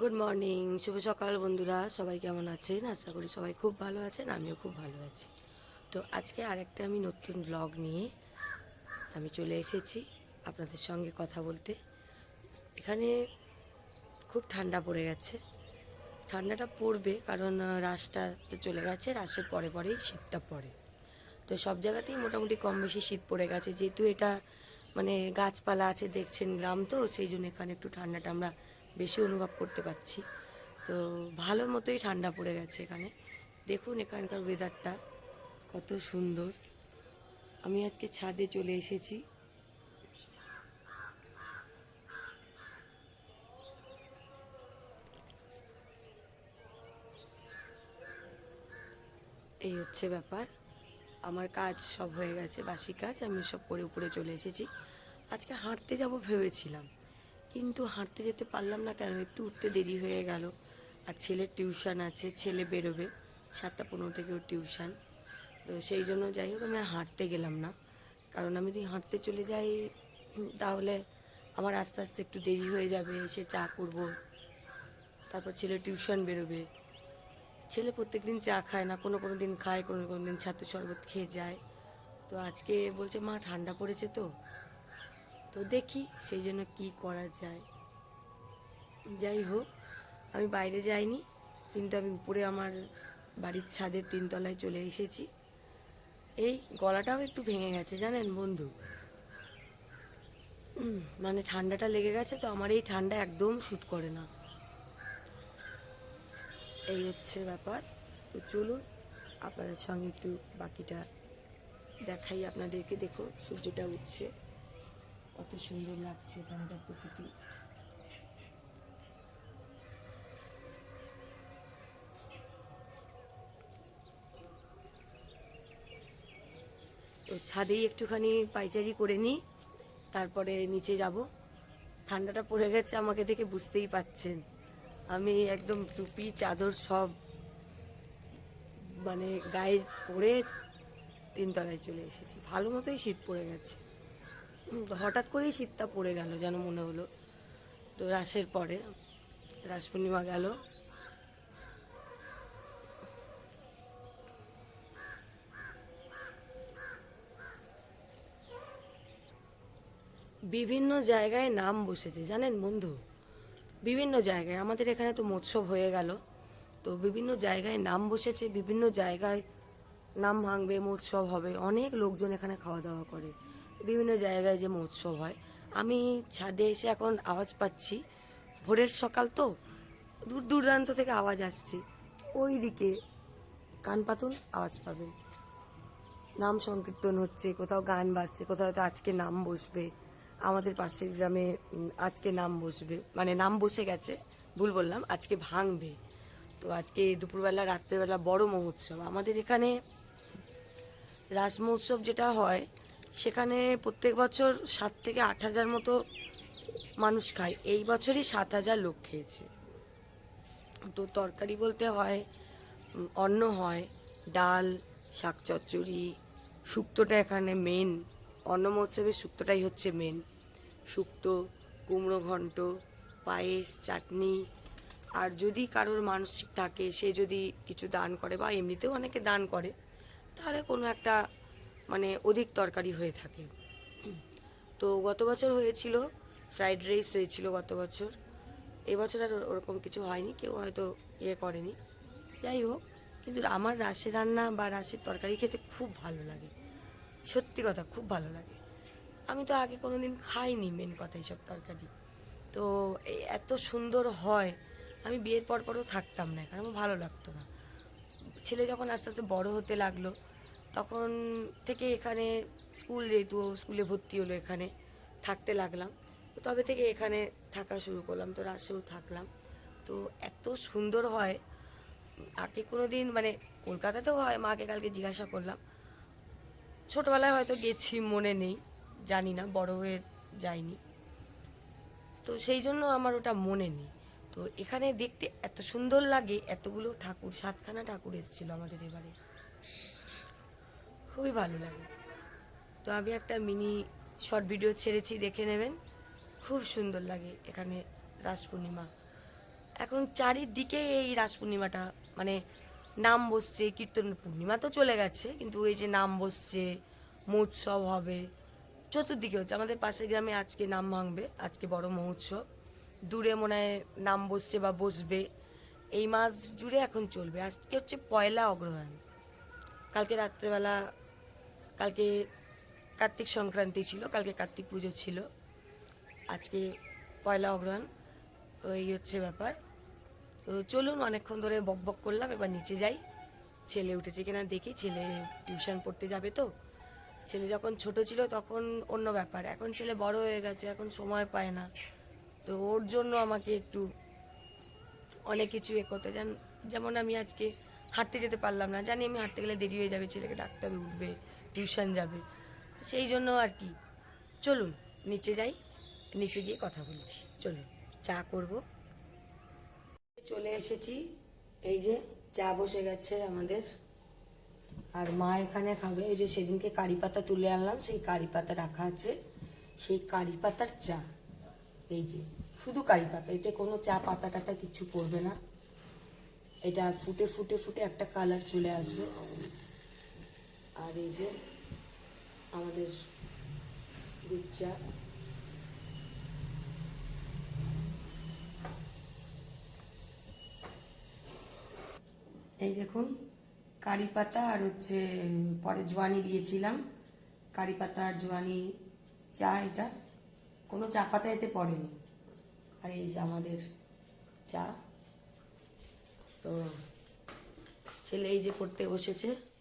Good morning শুভ সকাল বন্ধুরা। সবাই কেমন আছেন? আশা করি সবাই খুব ভালো আছেন, আমিও খুব ভালো আছি। তো আজকে আরেকটা আমি নতুন ব্লগ নিয়ে আমি চলে এসেছি আপনাদের সঙ্গে কথা বলতে। এখানে খুব ঠান্ডা পড়ে গেছে। ঠান্ডাটা পড়বে কারণ রাসটা তো চলে গেছে, রাসের পরে পরেই শীতটা পড়ে। তো সব জায়গাতেই মোটামুটি কম বেশি শীত পড়ে গেছে। যেহেতু এটা মানে গাছপালা আছে, দেখছেন গ্রাম তো, সেই জন্য এখানে একটু ঠান্ডাটা আমরা বেশি অনুভব করতে পারছি। তো ভালো মতোই ঠান্ডা পড়ে গেছে এখানে। দেখুন এখানকার ওয়েদারটা কত সুন্দর। আমি আজকে ছাদে চলে এসেছি। এই হচ্ছে ব্যাপার। আমার কাজ সব হয়ে গেছে, বাসি কাজ, আমি সব করে উপরে চলে এসেছি। আজকে হাঁটতে যাব ভেবেছিলাম। কিন্তু হাঁটতে যেতে পারলাম না কেন? একটু উঠতে দেরি হয়ে গেল। আর ছেলের টিউশন আছে, ছেলে বেরোবে সাতটা পনেরো থেকে ওর টিউশন। তো সেই জন্য যাই হোক, আমি হাঁটতে গেলাম না। কারণ আমি যদি হাঁটতে চলে যাই তাহলে আমার আস্তে আস্তে একটু দেরি হয়ে যাবে, এসে চা করব। তারপর ছেলে টিউশন বেরোবে। ছেলে প্রত্যেক দিন চা খায় না, কোনো কোনো দিন খায়, কোনো কোনো দিন ছাতু শরবত খেয়ে যায়। তো আজকে বলছে, মা, ঠান্ডা পড়েছে তো? তো দেখি সেই জন্য কি করা যায়। যাই হোক, আমি বাইরে যাইনি, কিন্তু আমি উপরে আমার বাড়ির ছাদের তিনতলায় চলে এসেছি। এই গলাটাও একটু ভেঙে গেছে জানেন বন্ধু। মানে ঠান্ডাটা লেগে গেছে তো আমার এই ঠান্ডা একদম শ্যুট করে না। এই হচ্ছে ব্যাপার। তো চলুন, আপনাদের সঙ্গে একটু বাকিটা দেখাই, আপনাদেরকে দেখো সূর্যটা উঠছে। কত সুন্দর লাগছে এখানকার প্রকৃতি। তো ছাদেই একটুখানি পাইচারি করে নিই, তারপরে নিচে যাব। ঠান্ডাটা পড়ে গেছে, আমাকে দেখে বুঝতেই পাচ্ছেন। আমি একদম টুপি, চাদর সব মানে গায়ে পরে তিনতলায় চলে এসেছি। ভালো মতোই শীত পড়ে গেছে। হঠাৎ করেই শীতটা পড়ে গেল যেন মনে হলো। তো রাসের পরে রাস পূর্ণিমা গেল। বিভিন্ন জায়গায় নাম বসেছে, জানেন বন্ধু? বিভিন্ন জায়গায়। আমাদের এখানে তো মৎসব হয়ে গেল। তো বিভিন্ন জায়গায় নাম বসেছে, বিভিন্ন জায়গায় নাম ভাঙবে, মৎসব হবে। অনেক লোকজন এখানে খাওয়া দাওয়া করে। বিভিন্ন জায়গায় যে মৎসব হয়, আমি ছাদে এসে এখন আওয়াজ পাচ্ছি। ভোরের সকাল তো, দূর দূরান্ত থেকে আওয়াজ আসছে। ওই দিকে কান পাতুন, আওয়াজ পাবেন। নাম সংকীর্তন হচ্ছে, কোথাও গান বাজছে, কোথাও হয়তো আজকে নাম বসবে। আমাদের পাশের গ্রামে আজকে নাম বসবে। মানে নাম বসে গেছে, ভুল বললাম, আজকে ভাঙবে। তো আজকে দুপুরবেলা, রাত্রেবেলা বড় মহোৎসব। আমাদের এখানে রাস মহোৎসব যেটা হয় সেখানে প্রত্যেক বছর সাত থেকে আট হাজার মতো মানুষ খায়। এই বছরই সাত হাজার লোক খেয়েছে। তো তরকারি বলতে হয় অন্ন হয়, ডাল, শাক চচ্চড়ি, শুক্তোটা এখানে মেন অন্ন মহোৎসবের শুক্তোটাই হচ্ছে মেন শুক্তো, কুমড়ো ঘন্ট, পায়েস, চাটনি। আর যদি কারোর মানসিক থাকে, সে যদি কিছু দান করে বা এমনিতেও অনেকে দান করে, তাহলে কোনো একটা মানে অধিক তরকারি হয়ে থাকে। তো গত বছর হয়েছিল ফ্রাইড রাইস হয়েছিল গত বছর। এবছর আর ওরকম কিছু হয়নি, কেউ হয়তো ইয়ে করেনি। যাই হোক, কিন্তু আমার রাশের রান্না বা রাশের তরকারি খেতে খুব ভালো লাগে। সত্যি কথা, খুব ভালো লাগে। আমি তো আগে কোনো দিন খাইনি মেন কথা এইসব তরকারি। তো এত সুন্দর হয়, আমি বিয়ের পর পরও থাকতাম না কারণ আমার ভালো লাগতো না। ছেলে যখন আস্তে আস্তে বড় হতে লাগল তখন থেকে এখানে স্কুল যেহেতু, স্কুলে ভর্তি হলো এখানে, থাকতে লাগলাম। তো তবে থেকে এখানে থাকা শুরু করলাম, তো রাশেও থাকলাম। তো এত সুন্দর হয়, আগে কোনো দিন মানে কলকাতাতেও হয়, মাকে কালকে জিজ্ঞাসা করলাম। ছোটবেলায় হয়তো গেছি, মনে নেই, জানি না, বড় হয়ে যায়নি তো সেই জন্য আমার ওটা মনে নেই। তো এখানে দেখতে এত সুন্দর লাগে, এতগুলো ঠাকুর, সাতখানা ঠাকুর এসেছিল আমাদের এবারে। খুবই ভালো লাগে। তো আমি একটা মিনি শর্ট ভিডিও ছেড়েছি, দেখে নেবেন। খুব সুন্দর লাগে এখানে রাস পূর্ণিমা এখন চারিদিকে এই রাস পূর্ণিমাটা মানে নাম বসছে, কীর্তন পূর্ণিমা তো চলে গেছে, কিন্তু এই যে নাম বসছে, মহোৎসব হবে, চতুর্দিকে হচ্ছে। আমাদের পাশের গ্রামে আজকে নাম ভাঙবে, আজকে বড় মহোৎসব। দূরে মনে হয় নাম বসছে বা বসবে। এই মাস জুড়ে এখন চলবে। আজকে হচ্ছে পয়লা অগ্রহায়ণ। কালকে রাত্রেবেলা কালকে কার্তিক সংক্রান্তি ছিল, কালকে কার্তিক পুজো ছিল। আজকে পয়লা অগ্রহণ তো এই হচ্ছে ব্যাপার। তো চলুন, অনেকক্ষণ ধরে বক বক করলাম, এবার নিচে যাই। ছেলে উঠেছে কিনা দেখি, ছেলে টিউশন পড়তে যাবে তো। ছেলে যখন ছোট ছিল তখন অন্য ব্যাপার, এখন ছেলে বড় হয়ে গেছে, এখন সময় পায় না। তো ওর জন্য আমাকে একটু অনেক কিছু এ করতে যান যেমন আমি আজকে হাঁটতে যেতে পারলাম না, জানি আমি হাঁটতে গেলে দেরি হয়ে যাবে, ছেলেকে ডাকতে হবে, উঠবে। টিউশন যাবে। সেই জন্য আর কি। চলুন, নিচে যাই, নিচে গিয়ে কথা বলছি। চলুন, চা করব। চলে এসেছি। এই যে চা বসে গেছে আমাদের। আর মা এখানে খাবে। এই যে সেদিনকে কারি পাতা তুলে আনলাম, সেই কারি পাতা রাখা আছে। সেই কারি পাতার চা। এই যে, শুধু কারি পাতা, এতে কোনো চা পাতা টাতা কিছু পড়বে না। এটা ফুটে ফুটে ফুটে একটা কালার চলে আসবে। আর এই যে আমাদের দুধ চা এই দেখুন, কারি পাতা আর হচ্ছে, পরে জোয়ানি দিয়েছিলাম। কারি পাতা আর জোয়ানি চা এটা, কোনো চা পাতা এতে পড়েনি। আর এই যে আমাদের চা। তো ছেলে এই যে পড়তে বসেছে।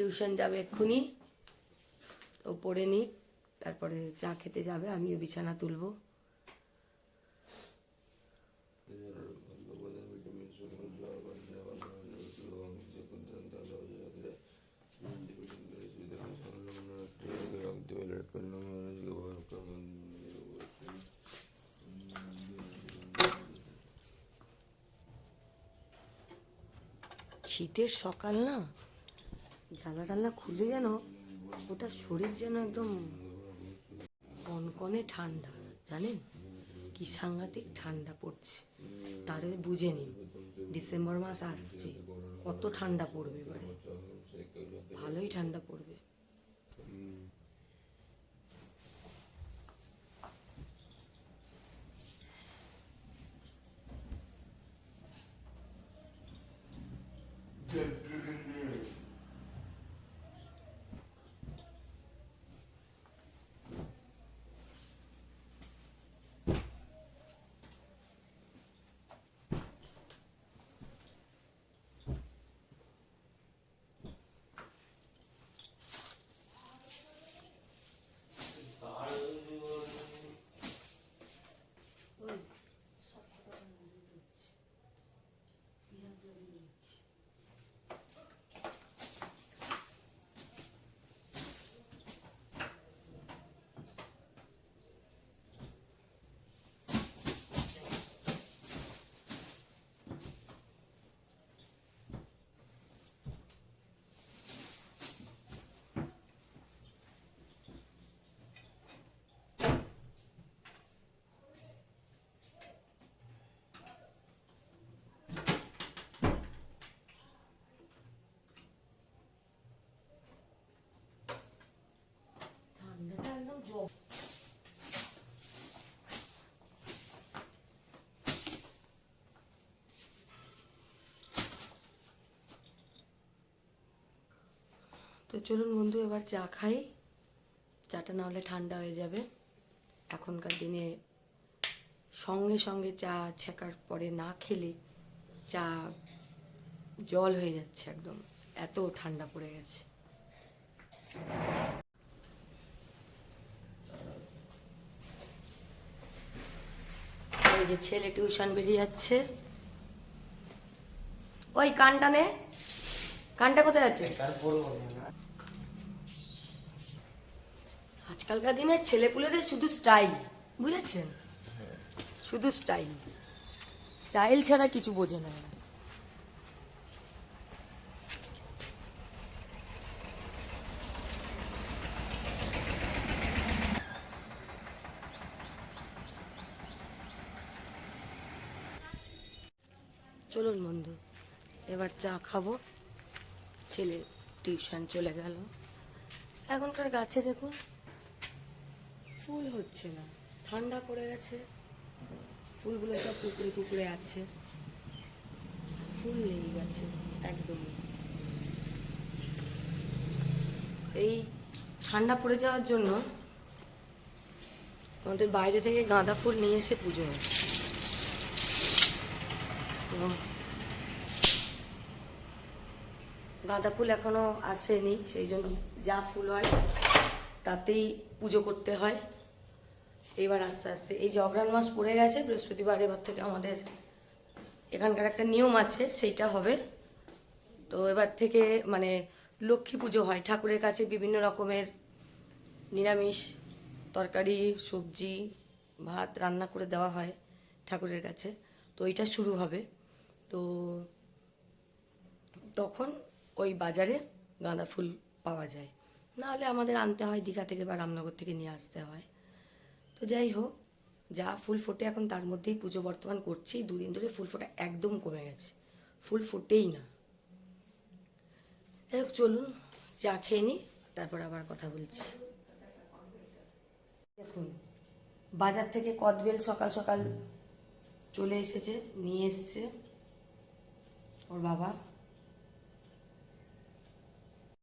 টিউশন যাবে এক্ষুনি। তো পড়ে নিক, তারপরে চা খেতে যাবে, আমিও বিছানা তুলবো। শীতের সকাল না? জ্বালা টালা খুলে যেন ওটা শরীর যেন একদম কনকনে ঠান্ডা, জানেন? কি সাংঘাতিক ঠান্ডা পড়ছে। তারে বুঝে নিন, ডিসেম্বর মাস আসছে, কত ঠান্ডা পড়বে এবারে? ভালোই ঠান্ডা পড়বে। তো চলুন বন্ধু, এবার চা খাই। চাটা না হলে ঠান্ডা হয়ে যাবে। এখনকার দিনে সঙ্গে সঙ্গে চা ছেঁকার পরে না খেলে চা জল হয়ে যাচ্ছে একদম। এত ঠান্ডা পড়ে গেছে। যে ছেলে টিউশন বেরিয়ে যাচ্ছে। ওই কানটা নে। কানটা কোথায় আছে? আজকালকার দিনে ছেলেপুলেদের শুধু স্টাইল বুঝেছেন? শুধু স্টাইল। স্টাইল ছাড়া কিছু বোঝে না এরা। চলুন বন্ধু এবার চা খাব। ছেলে টিউশন চলে গেল। এখনকার গাছে দেখুন, ফুল হচ্ছে না। ঠান্ডা পড়ে গেছে। ফুলগুলো সব কুকুরে কুকুরে আছে। ফুল নেই গেছে, একদমই। এই ঠান্ডা পড়ে যাওয়ার জন্য আমাদের বাইরে থেকে গাঁদা ফুল নিয়ে এসে পুজো হয় তো গাঁদা ফুল এখনও আসেনি, সেই জন্য যা ফুল হয় তাতেই পুজো করতে হয়। এবার আস্তে আস্তে, এই যে অগ্রাণ মাস পড়ে গেছে বৃহস্পতিবার এবার থেকে আমাদের এখানকার একটা নিয়ম আছে, সেইটা হবে। তো এবার থেকে মানে লক্ষ্মী পুজো হয়, ঠাকুরের কাছে বিভিন্ন রকমের নিরামিষ, তরকারি, সবজি, ভাত রান্না করে দেওয়া হয় ঠাকুরের কাছে। তো এইটা শুরু হবে। তো তখন ওই বাজারে গাঁদা ফুল পাওয়া যায়। নাহলে আমাদের আনতে হয়, দীঘা থেকে বা রামনগর থেকে নিয়ে আসতে হয়। তো যাই হোক, যা ফুল ফোটে এখন তার মধ্যেই পুজো বর্তমান করছি। দুদিন ধরে ফুল ফোটা একদম কমে গেছে। ফুল ফোটেই না। যাই হোক, চলুন, চা খেয়ে নিই তারপর আবার কথা বলছি। দেখুন, বাজার থেকে কদবেল সকাল সকাল চলে এসেছে, নিয়ে এসছে। ওর বাবা